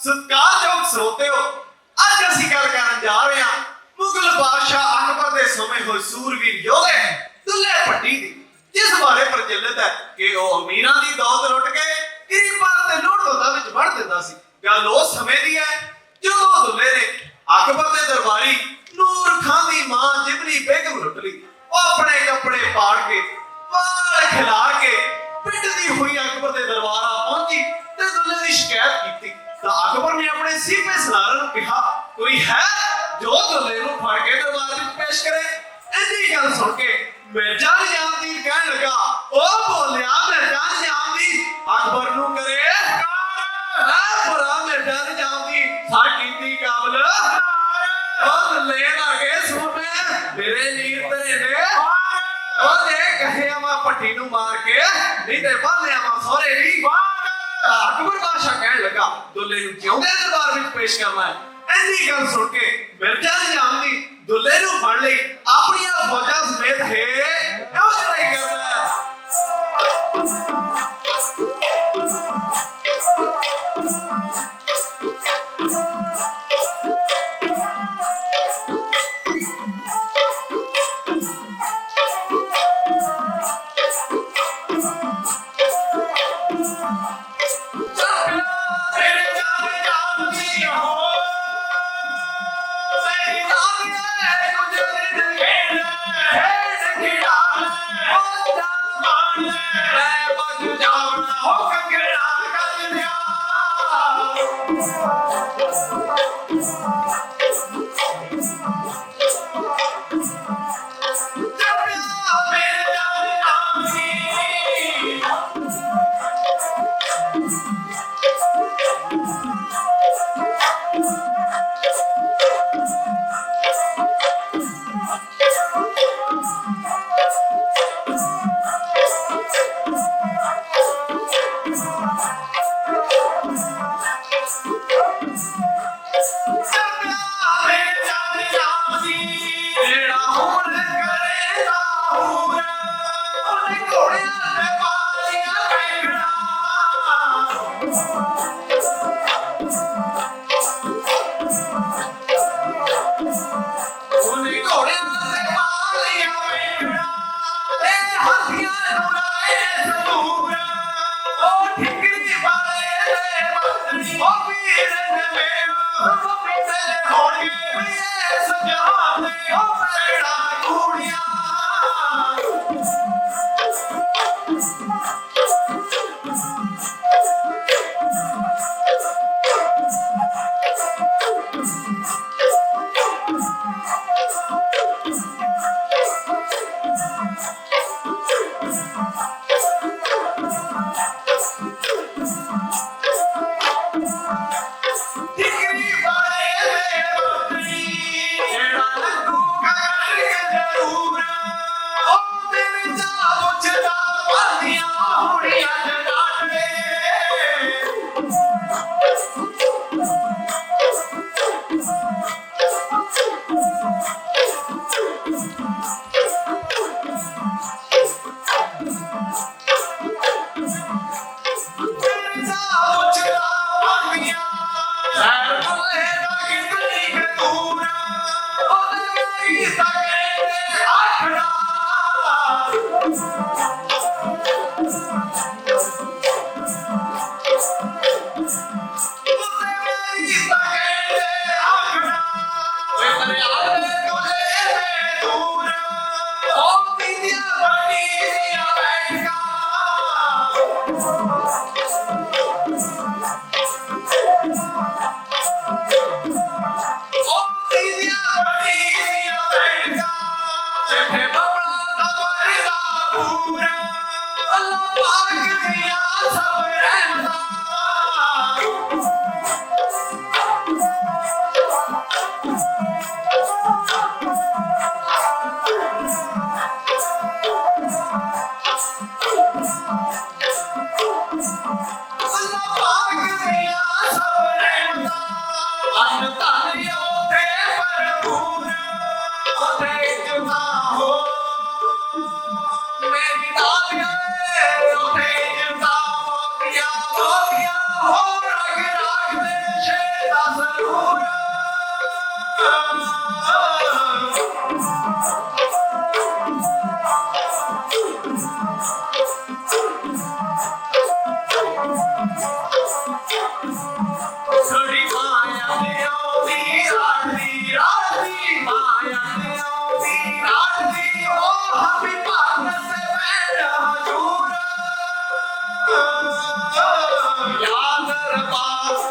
ਸਤਿਕਾਰਯੋਗ ਸਰੋਤਿਓ, ਅੱਜ ਅਸੀਂ ਗੱਲ ਕਰਨ ਜਾ ਰਹੇ ਹਾਂ ਮੁਗਲ ਬਾਦਸ਼ਾਹ ਅਕਬਰ ਦੇ ਸਮੇਂ ਹੋਏ ਸੂਰਵੀਰ ਯੋਧੇ ਦੁੱਲੇ ਭੱਟੀ ਦੀ, ਜਿਸ ਬਾਰੇ ਪ੍ਰਚਲਿਤ ਹੈ ਕਿ ਉਹ ਅਮੀਰਾਂ ਦੀ ਦੌਲਤ ਲੁੱਟ ਕੇ ਗਰੀਬਾਂ ਤੇ ਲੋੜਵੰਦਾਂ ਵਿੱਚ ਵੰਡ ਦਿੰਦਾ ਸੀ। ਗੱਲ ਉਸ ਸਮੇਂ ਦੀ ਹੈ ਜਦੋਂ ਦੁੱਲੇ ਨੇ ਅਕਬਰ ਦੇ ਦਰਬਾਰੀ ਨੂਰ ਖਾਨ ਦੀ ਮਾਂ ਜਿਬਰੀ ਬੇਗਮ ਲੁੱਟ ਲਈ। ਉਹ ਆਪਣੇ ਕੱਪੜੇ ਪਾੜ ਕੇ, ਵਾਲ ਖਿਲਾ ਕੇ ਪਿੱਟਦੀ ਹੋਈ ਅਕਬਰ ਦੇ ਦਰਬਾਰ ਆ ਪਹੁੰਚੀ ਤੇ ਦੁੱਲੇ ਦੀ ਸ਼ਿਕਾਇਤ ਕੀਤੀ। ਤਾਂ ਅਕਬਰ ਨੇ ਆਪਣੇ ਸੀਪੇ ਸਲਾਰ ਨੂੰ ਕਿਹਾ, ਕੋਈ ਹੈ ਜੋ ਦੁੱਲੇ ਨੂੰ ਫੜ ਕੇ ਦਰਬਾਰ ਵਿੱਚ ਪੇਸ਼ ਕਰੇ? ਇੰਨੀ ਗੱਲ ਸੁਣ ਕੇ ਮਿਰਜ਼ਾ ਨਿਜ਼ਾਮਦੀਨ ਕਹਿਣ ਲੱਗਾ, ਉਹ ਬੋਲਿਆ ਮਿਰਜ਼ਾ ਨਿਜ਼ਾਮਦੀਨ ਅਕਬਰ ਨੂੰ ਕਰੇ। ਹੈ ਭਰਾ ਮਿਰਜ਼ਾ ਨਿਜ਼ਾਮਦੀਨ ਸਰ ਕੀਤੀ ਕਾਬਲ। ਉਹ ਦੁੱਲੇ ਲਾਗੇ ਸੁਣ ਮੇਰੇ ਨੀਰ ਤੇਰੇ ਨੇ। ਉਹ ਦੇ ਕਹੇ ਮਾ ਨੂੰ ਮਾਰ ਕੇ ਨਹੀਂ ਤੇ ਬਾਲਿਆ ਮਾ ਸੋਰੇ ਵੀ ਅਕਬਰ ਬਾਦਸ਼ਾਹ ਕਹਿਣ ਲੱਗਾ, ਦੁੱਲੇ ਨੂੰ ਜਿਉਂਦੇ ਦਰਬਾਰ ਵਿੱਚ ਪੇਸ਼ ਕਰਨਾ ਹੈ ਐਨੀ ਗੱਲ ਸੁਣ ਕੇ ਮਿਰਜ਼ਾ ਨਿਜ਼ਾਮ ਦੀ Yeah. سن پاگريا rapaz.